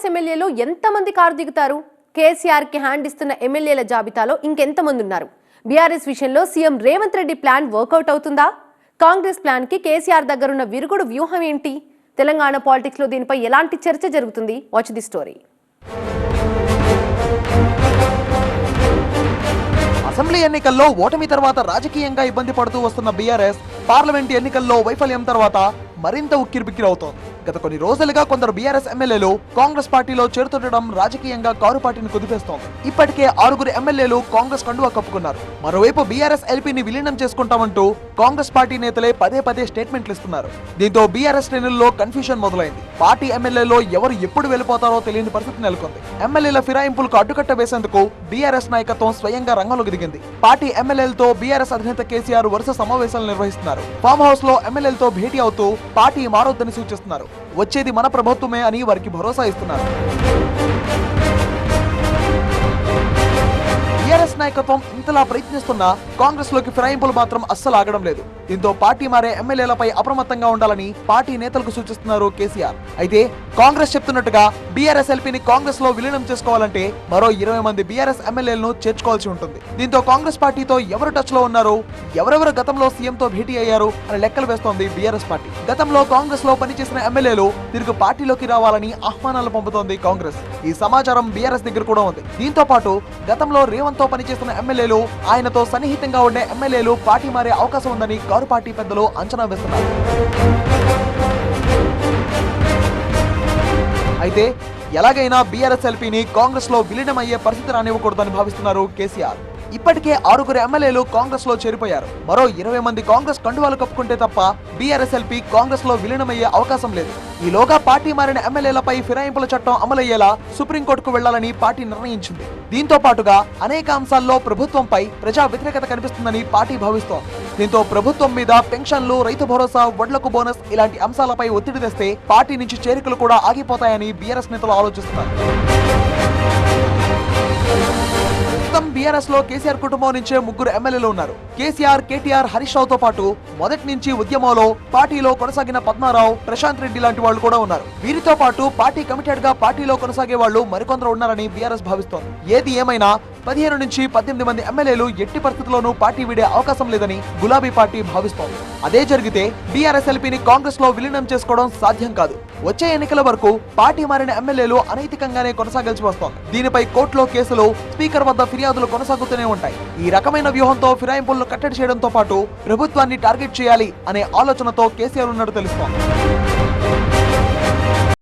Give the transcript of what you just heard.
BRS ఎమ్మెల్యేలో ఎంతమంది car దిగుతారు? కేసీఆర్కి హ్యాండ్ ఇస్తున్న ఎమ్మెల్యేల జాబితాలో ఇంకెంతమంది ఉన్నారు బీఆర్ఎస్ విషయంలో CM Revanth Reddy plan work out అవుతుందా? కాంగ్రెస్ ప్లాన్కి కేసీఆర్ దగ్గరున్న విరుగుడు వ్యూహం ఏంటి? తెలంగాణ పాలిటిక్స్లో దీనిపై ఎలాంటి చర్చ జరుగుతుంది? వాచ్ ది స్టోరీ అసెంబ్లీ ఎన్నికల్లో ఓటమి తర్వాత రాజకీయంగా ఇబ్బంది పడుతూ వస్తున్న బీఆర్ఎస్ పార్లమెంట్ ఎన్నికల్లో వైఫల్యం తర్వాత మరింత ఉక్కిరిబిక్కిరవుతోంది గత కొన్ని రోజులుగా కొందరు బీఆర్ఎస్ ఎమ్మెల్యేలు కాంగ్రెస్ పార్టీలో చేరుతుండడం రాజకీయంగా కారు పార్టీని కుదిపేస్తోంది. ఇప్పటికే ఆరుగురు ఎమ్మెల్యేలు కాంగ్రెస్ కండువా కప్పుకున్నారు. మరోవైపు బీఆర్ఎస్ ఎల్పీని విలీనం చేసుకుంటామంటూ కాంగ్రెస్ పార్టీ నేతలే పదే పదే స్టేట్మెంట్లు ఇస్తున్నారు. దీంతో బీఆర్ఎస్ శ్రేణుల్లో కన్ఫ్యూషన్ మొదలైంది. పార్టీ ఎమ్మెల్యేలో ఎవరు ఎప్పుడు వెళ్ళిపోతారో తెలియని పరిస్థితి నెలకొంది. ఎమ్మెల్యేల ఫిరాయింపులకు అడ్డుకట్ట వేసేందుకు బీఆర్ఎస్ నాయకత్వం స్వయంగా రంగంలోకి దిగింది. పార్టీ ఎమ్మెల్యేలతో బీఆర్ఎస్ అధినేత కేసీఆర్ వరుస సమావేశాలు నిర్వహిస్తున్నారు. ఫామ్ హౌస్లో ఎమ్మెల్యేలతో భేటీ అవుతూ పార్టీ మారొద్దని సూచిస్తున్నారు. వచ్చేది మన ప్రభుత్వమే అని వారికి భరోసా ఇస్తున్నారు. నాయకత్వం ఇంతలా ప్రయత్నిస్తున్నా కాంగ్రెస్లోకి ఫిరాయింపులు మాత్రం అస్సలు ఆగడం లేదు. దీంతో పార్టీ మారే ఎమ్మెల్యేలపై అప్రమత్తంగా ఉండాలని పార్టీ నేతలకు సూచిస్తున్నారు కేసీఆర్. అయితే కాంగ్రెస్ చెప్తున్నట్టుగా బీఆర్ఎస్ ఎల్పీని కాంగ్రెస్లో విలీనం చేసుకోవాలంటే మరో ఇరవై మంది బీఆర్ఎస్ ఎమ్మెల్యేలను చేర్చుకోవాల్సి ఉంటుంది. దీంతో కాంగ్రెస్ పార్టీతో ఎవరు టచ్లో ఉన్నారు ఎవరెవరు గతంలో సీఎంతో భేటీ అయ్యారు అని లెక్కలు వేస్తోంది బీఆర్ఎస్ పార్టీ. గతంలో కాంగ్రెస్లో పనిచేసిన ఎమ్మెల్యేలు తిరుగు పార్టీలోకి రావాలని ఆహ్వానాలు పంపుతోంది కాంగ్రెస్. ఈ సమాచారం బీఆర్ఎస్ దగ్గర కూడా ఉంది. దీంతో పాటు గతంలో రేవంత్తో చేస్తున్న ఎమ్మెల్యేలు ఆయనతో సన్నిహితంగా ఉండే ఎమ్మెల్యేలు పార్టీ మారే అవకాశం ఉందని కారు పార్టీ పెద్దలు అంచనా వేస్తున్నారు. అయితే ఎలాగైనా బీఆర్ఎస్ ఎల్పీని కాంగ్రెస్లో విలీనం అయ్యే పరిస్థితి రానివ్వకూడదని భావిస్తున్నారు కేసీఆర్. ఇప్పటికే ఆరుగురు ఎమ్మెల్యేలు కాంగ్రెస్లో చేరిపోయారు. మరో ఇరవై మంది కాంగ్రెస్ కండువాలు కప్పుకుంటే తప్ప బీఆర్ఎస్ఎల్పీ కాంగ్రెస్లో విలీనమయ్యే అవకాశం లేదు. ఈలోగా పార్టీ మారిన ఎమ్మెల్యేలపై ఫిరాయింపుల చట్టం అమలయ్యేలా సుప్రీంకోర్టుకు వెళ్ళాలని పార్టీ నిర్ణయించింది. దీంతో పాటుగా అనేక అంశాల్లో ప్రభుత్వంపై ప్రజా వ్యతిరేకత కనిపిస్తుందని పార్టీ భావిస్తోంది. దీంతో ప్రభుత్వం మీద పెన్షన్లు రైతు భరోసా వడ్లకు బోనస్ ఇలాంటి అంశాలపై ఒత్తిడి తెస్తే పార్టీ నుంచి చేరికలు కూడా ఆగిపోతాయని బీఆర్ఎస్ నేతలు ఆలోచిస్తున్నారు. ప్రస్తుతం బీఆర్ఎస్లో కేసీఆర్ కుటుంబం నుంచే ముగ్గురు ఎమ్మెల్యేలు ఉన్నారు. కేసీఆర్ కేటీఆర్ హరీష్ రావు తో పాటు మొదటి నుంచి ఉద్యమంలో పార్టీలో కొనసాగిన పద్మారావు ప్రశాంత్ రెడ్డి లాంటి వాళ్ళు కూడా ఉన్నారు. వీరితో పాటు పార్టీ కమిటెడ్గా పార్టీలో కొనసాగే వాళ్ళు మరికొందరు ఉన్నారని బీఆర్ఎస్ భావిస్తోంది. ఏది ఏమైనా పదిహేను నుంచి పద్దెనిమిది మంది ఎమ్మెల్యేలు ఎట్టి పరిస్థితుల్లోనూ పార్టీ వీడే అవకాశం లేదని గులాబీ పార్టీ భావిస్తోంది. అదే జరిగితే బీఆర్ఎస్ ఎల్పీని కాంగ్రెస్లో విలీనం చేసుకోవడం సాధ్యం కాదు. వచ్చే ఎన్నికల వరకు పార్టీ మారిన ఎమ్మెల్యేలు అనైతికంగానే కొనసాగాల్సి వస్తోంది. దీనిపై కోర్టులో కేసులు స్పీకర్ వద్ద ఫిర్యాదు ఫిర్యాదులు కొనసాగుతూనే ఉంటాయి. ఈ రకమైన వ్యూహంతో ఫిరాయింపులను కట్టడి చేయడంతో పాటు ప్రభుత్వాన్ని టార్గెట్ చేయాలి అనే ఆలోచనతో కేసీఆర్ ఉన్నట్టు తెలుస్తోంది.